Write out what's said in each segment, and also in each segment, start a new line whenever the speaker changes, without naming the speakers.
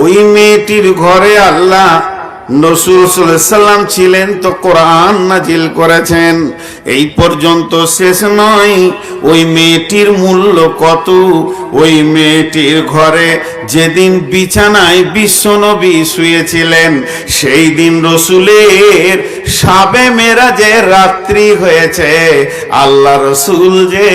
ওই মেয়েটির ঘরে আল্লাহ নসুরাম ছিলেন তো কোরআন নাজিল করেছেন। এই পর্যন্ত শেষ নয়, ওই মেয়েটির মূল্য কত? ওই মেয়েটির ঘরে যেদিন বিছানায় বিশ্বনবী শুয়েছিলেন, সেই দিন রসুলের সাবে মেরাজে রাত্রি হয়েছে, আল্লাহ রসুল যে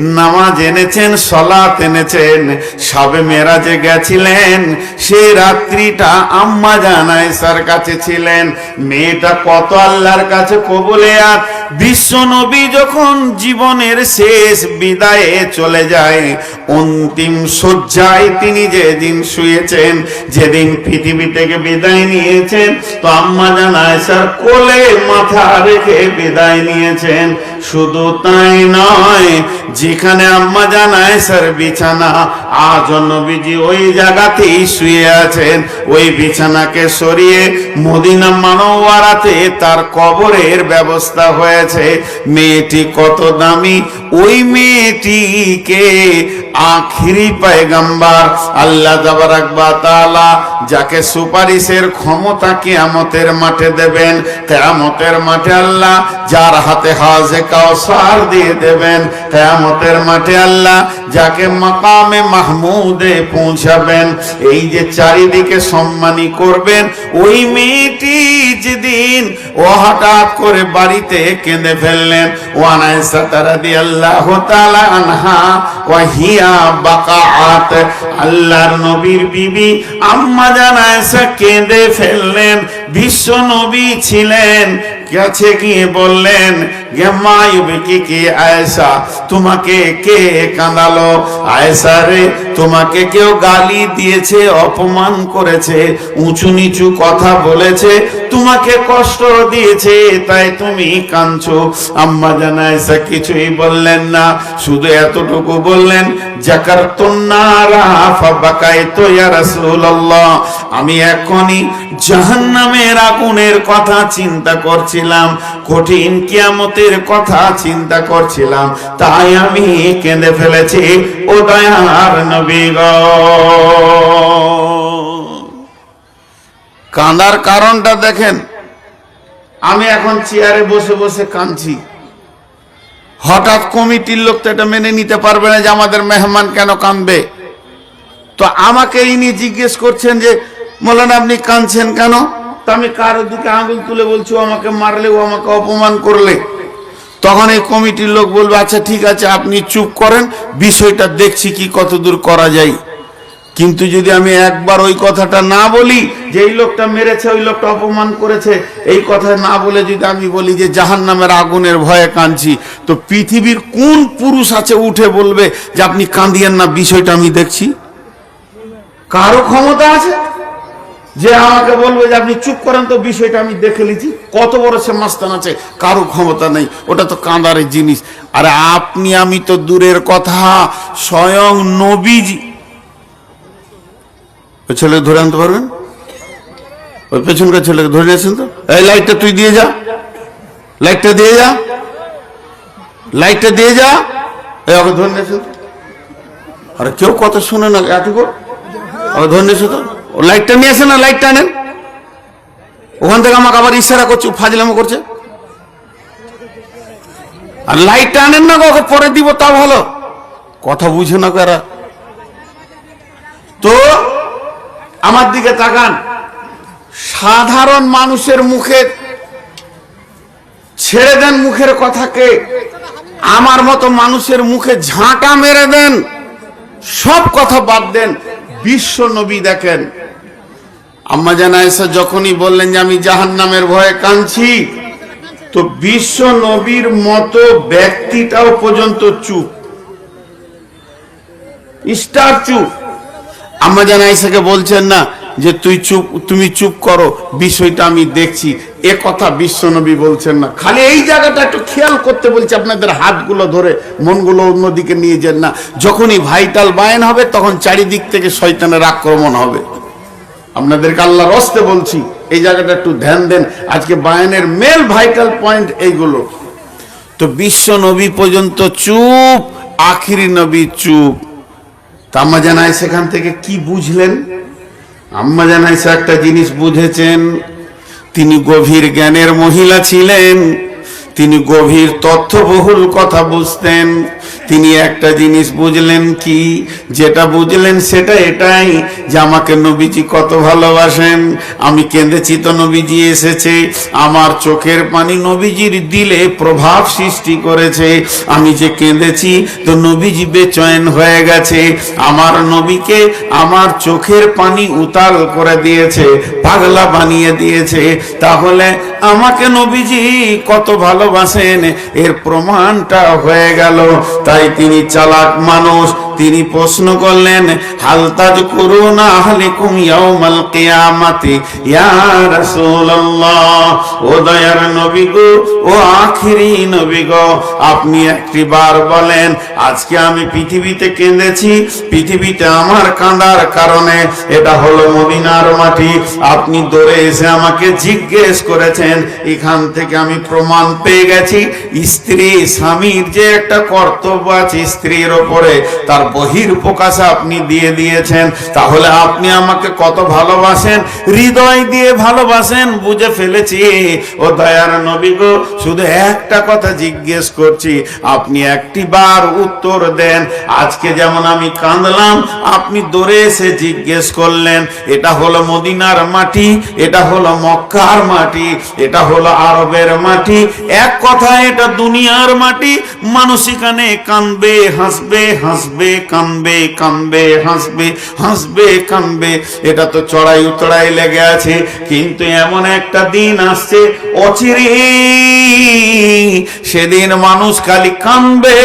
নামাজ এনেছেন সলাত এনেছেন, সাবে মেরাজে গেছিলেন, সে রাত্রিটা আম্মা জানায় সার কাছে ছিলেন। মেয়েটা কত আল্লাহর কাছে কবলে আর বিশ্ব নবী যখন জীবনের শেষ বিদায়ে চলে যায়, অন্তিম শয্যায় তিনি যেদিন শুয়েছেন, যেদিন পৃথিবী থেকে বিদায় নিয়েছেন, তো আম্মা জানায় স্যার কোলে মাথা রেখে বিদায় নিয়েছেন। শুধু তাই নয়, যেখানে আম্মা জানায় স্যার বিছানা আজ নবীজি ওই জায়গাতেই শুয়ে আছেন। ওই বিছানাকে সরিয়ে মদিনা মানওয়ারাতে তার কবরের ব্যবস্থা হয়েছে। মেয়েটি কত দামি, ওই মেয়েটিকে আখিরি পায়গাম্বার, আল্লাহ তাআলা যাকে সুপারিশের ক্ষমতা কিয়ামতের মাঠে দেবেন, কিয়ামতের মাঠে আল্লাহ যার হাতে হাজে কাউসার দিয়ে দেবেন। কিয়ামতের মাঠে আল্লাহ যাকে মাকামে মাহমুদে পৌঁছাবেন, এই যে চারিদিকে সম্মানী করবেন, ওই মেয়েটি যেদিন ও হঠাৎ করে বাড়িতে কেঁদে ফেললেন ওয়ানাইসা তারা দিয়ে আল্লাহ তাআলা আনহা ওয়াহিয়া বাকাআত, আল্লাহর নবীর বিবি আম্মা জানায়সা কেঁদে ফেললেন, বিশ্ব নবী ছিলেন। কাছে গিয়ে বললেন কি কি আয়েশা তোমাকে কে কাঁদালো আয়েশা রে তোমাকে কেউ গালি দিয়েছে, অপমান করেছে, উঁচু নিচু কথা বলেছে, তোমাকে কষ্ট দিয়েছে, তাই তুমি কাঁদছো। আম্মা জানায়সা কিছুই বললেন না, শুধু এতটুকু বললেন আমি এখনই জাহান্নামের আগুনের কথা চিন্তা করছিলাম, কঠিন কিয়ামতের কথা চিন্তা করছিলাম, তাই আমি কেঁদে ফেলেছি। ও দয়ার নবী কাঁদার কারণটা দেখেন, আমি এখন চেয়ারে বসে বসে কাঁদছি। হঠাৎ কমিটির লোক তো এটা মেনে নিতে পারবে না যে আমাদের মেহমান কেন কাঁদবে। তো আমাকে ইনি জিজ্ঞেস করছেন যে, মোলানা, আপনি কাঁদছেন কেন? তো আমি কারোর দিকে আঙুল তুলে বলছি আমাকে মারলে, ও আমাকে অপমান করলে। তখন এই কমিটির লোক বলবে আচ্ছা ঠিক আছে, আপনি চুপ করেন, বিষয়টা দেখছি কি কতদূর করা যায়। কিন্তু যদি আমি একবার ওই কথাটা না বলি, যে এই লোকটা মেরেছে, ওই লোকটা অপমান করেছে, এই কথা না বলে যদি আমি বলি যে জাহান নামের আগুনের ভয়ে কাঁদছি, তো পৃথিবীর কোন পুরুষ আছে উঠে বলবে যে, আপনি কাঁদিয়েন না, বিষয়টা আমি দেখছি কারও ক্ষমতা আছে? যে আমাকে বলবে যে আপনি চুপ করেন তো বিষয়টা আমি দেখে নিচ্ছি কত বড় সে মাস্তান আছে, কারও ক্ষমতা নেই। ওটা তো কাঁদারের জিনিস। আর আপনি, আমি তো দূরের কথা। স্বয়ং নবীজি। ওই ছেলেকে ধরে আনতে পারবেন? ওই পেছনকার ছেলেকে ধরে নিয়েছেন তো? এই লাইটটা তুই দিয়ে যা। লাইটটা দিয়ে যা। লাইটটা দিয়ে যা। এই ওকে ধরে নিয়েছেন আরে কেউ কথা শুনে না। এতক্ষণ ওকে ধরে নিয়েছে তো। লাইটটা নিয়ে আসে না লাইটটা আনেন ওখান থেকে আমাকে আবার ইশারা করছে, ফাজলামো করছে। আর লাইটটা আনেন না ওকে পরে দিব তা ভালো। কথা বুঝে না কারা তো, আমার দিকে তাকান। সাধারণ মানুষের মুখে ছেড়ে দেন মুখের কথাকে। আমার মতো মানুষের মুখে ঝাঁটা মেরে দেন। সব কথা বাদ দেন। বিশ্ব নবী দেখেন। আম্মা জানা এসে যখনই বললেন যে আমি জাহান নামের ভয়ে কাঁদছি, তো বিশ্ব নবীর মতো ব্যক্তিটাও পর্যন্ত চুপ। স্টার চুপ। আম্মা জানা এসেকে বলছেন না যে তুই চুপ, তুমি চুপ করো, বিষয়টা আমি দেখছি। এ কথা বিশ্বনবী বলছেন না। খালি এই জায়গাটা একটু খেয়াল করতে বলছি, আপনাদের হাতগুলো ধরে মনগুলো অন্যদিকে নিয়ে যান না। যখনই ভাইটাল বায়ন হবে, তখন চারিদিক থেকে শয়তানের আক্রমণ হবে। আপনাদেরকে আল্লাহ রস্তে বলছি, এই জায়গাটা একটু ধ্যান দেন। আজকে বায়ানের মেল ভাইটাল পয়েন্ট এইগুলো। তো বিশ্ব নবী পর্যন্ত চুপ, আখিরি নবী চুপ। তাম্মা জানায় সেখান থেকে কি বুঝলেন? আম্মা জানাইছে একটা জিনিস বুঝেছেন, তিনি গভীর জ্ঞানের মহিলা ছিলেন, তিনি গভীর তথ্যবহুল কথা বুঝতেন, তিনি একটা জিনিস বুঝলেন কি? যেটা বুঝলেন সেটা এটাই যে আমাকে নবীজি কত ভালোবাসেন। আমি কেঁদেছি তো নবীজি এসেছে। আমার চোখের পানি নবীজির দিলে প্রভাব সৃষ্টি করেছে। আমি যে কেঁদেছি তো নবীজি বেচয়ন হয়ে গেছে। আমার নবীকে আমার চোখের পানি উতাল করে দিয়েছে, পাগলা বানিয়ে দিয়েছে। তাহলে আমাকে নবীজি কত ভালোবাসেন, এর প্রমাণটা হয়ে গেল। তাই তিনি চালাক মানুষ তিনি প্রশ্ন করলেন হালতাজ করুন আহলিকুম ইয়াউমাল কিয়ামাতি? ইয়া রাসূলুল্লাহ, ও দয়ার নবী গো, ও আখিরি নবী গো, আপনি একটি বার বলেন, আজকে আমি পৃথিবীতে কেঁদেছি পৃথিবীতে আমার কাঁদার কারণে, এটা হলো মদিনার মাটি। আপনি দৌড়ে এসে আমাকে জিজ্ঞেস করেছেন, এখান থেকে আমি প্রমাণ পেয়ে গেছি, স্ত্রী স্বামীর যে একটা কর্তব্য আছে, স্ত্রীর ওপরে, তার বহির প্রকাশ আপনি দিয়ে দিয়েছেন, তাহলে আপনি আমাকে কত ভালোবাসেন? হৃদয় দিয়ে ভালোবাসেন, বুঝে ফেলেছি। ও দয়ার নবী গো, শুধু একটা কথা জিজ্ঞেস করছি, আপনি একটি বার উত্তর দেন। আজকে যেমন আমি কাঁদলাম, আপনি দৌড়ে এসে জিজ্ঞেস করলেন, এটা হলো মদিনার মাটি, এটা হলো মক্কার মাটি, এটা হলো আরবের মাটি। এক কথা এটা দুনিয়ার মাটি, মানুষ এখানে কানবে হাসবে হাসবে। কানবে কামবে, হাসবে হাসবে, কামবে। এটা তো চড়াই উতড়াই লেগে আছে, কিন্তু এমন একটা দিন আসছে, অচিরে সেদিন মানুষ খালি কানবে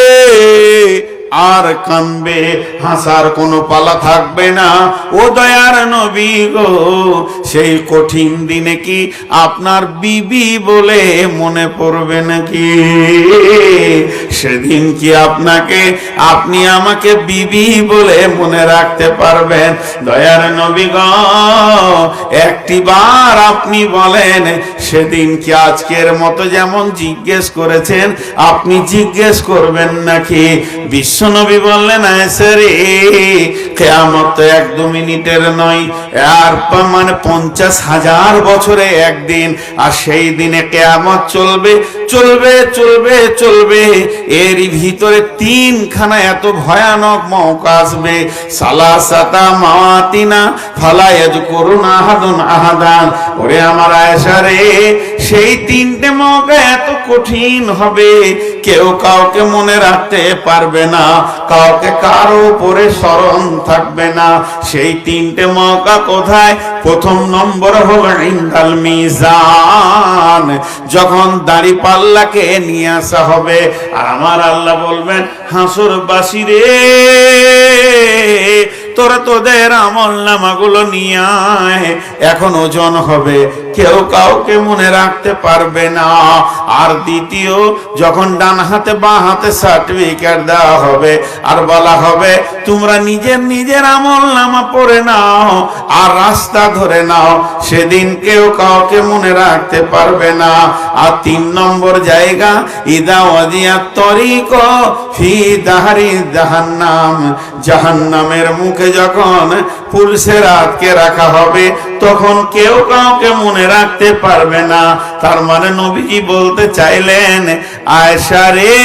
আর কানবে, হাসার কোনো পালা থাকবে না। ও দয়ার নবী গো, সেই কঠিন দিনে কি আপনার বিবি বলে মনে পড়বে নাকি? সেদিন কি আপনাকে, আপনি আমাকে বিবি বলে মনে রাখতে পারবেন? দয়ার নবী গো, একটি বার আপনি বলেন, সেদিন কি আজকের মতো যেমন জিজ্ঞেস করেছেন, আপনি জিজ্ঞেস করবেন নাকি? বিশ্বনবী বললেন কেয়ামত তো এক দু মিনিটের নয়। আর মানে পঞ্চাশ হাজার বছরে একদিন, আর সেই দিনে কেয়ামত চলবে চলবে চলবে চলবে। এর ভিতরে তিনখানা এত ভয়ানক মৌকা আসবে। সালা সাতা মাওয়াতিনা ফালায়াজ করুন আহাদুন আহাদান। ওরে আমার আয়েশা রে সেই তিনটে মৌকা এত কঠিন হবে। কেউ কাউকে মনে রাখতে পারবে না, কাউকে কারও উপরে স্মরণ থাকবে না। সেই তিনটে মৌকা কোথায়? প্রথম নম্বর হলো ইন্দাল মিজান। যখন দাড়ি পাল্লাকে নিয়ে আসা হবে, আর আমার আল্লাহ বলবেন হাসুর বাসি রে তোরা তোদের আমল নামাগুলো নিয়ে আয়। এখন ওজন হবে, কেউ কাউকে মনে রাখতে পারবে না। আর দ্বিতীয়, যখন ডান হাতে বা হাতে সার্টিফিকেট দেওয়া হবে, আর বলা হবে, তোমরা নিজের নিজের আমল নামা পড়ে নাও, আর রাস্তা ধরে নাও। সেদিন কেউ কাউকে মনে রাখতে পারবে না। আর তিন নম্বর জায়গা, ইদা ওয়াজিয়া তরিক ফি দাহারি জাহান্নাম। জাহান্নামের মুখে যখন পুলিশের আটকে রাখা হবে, তখন কেউ কাউকে মনে রাখতে পারবে না। তার মানে নবীজি বলতে চাইলেন আয়সা রে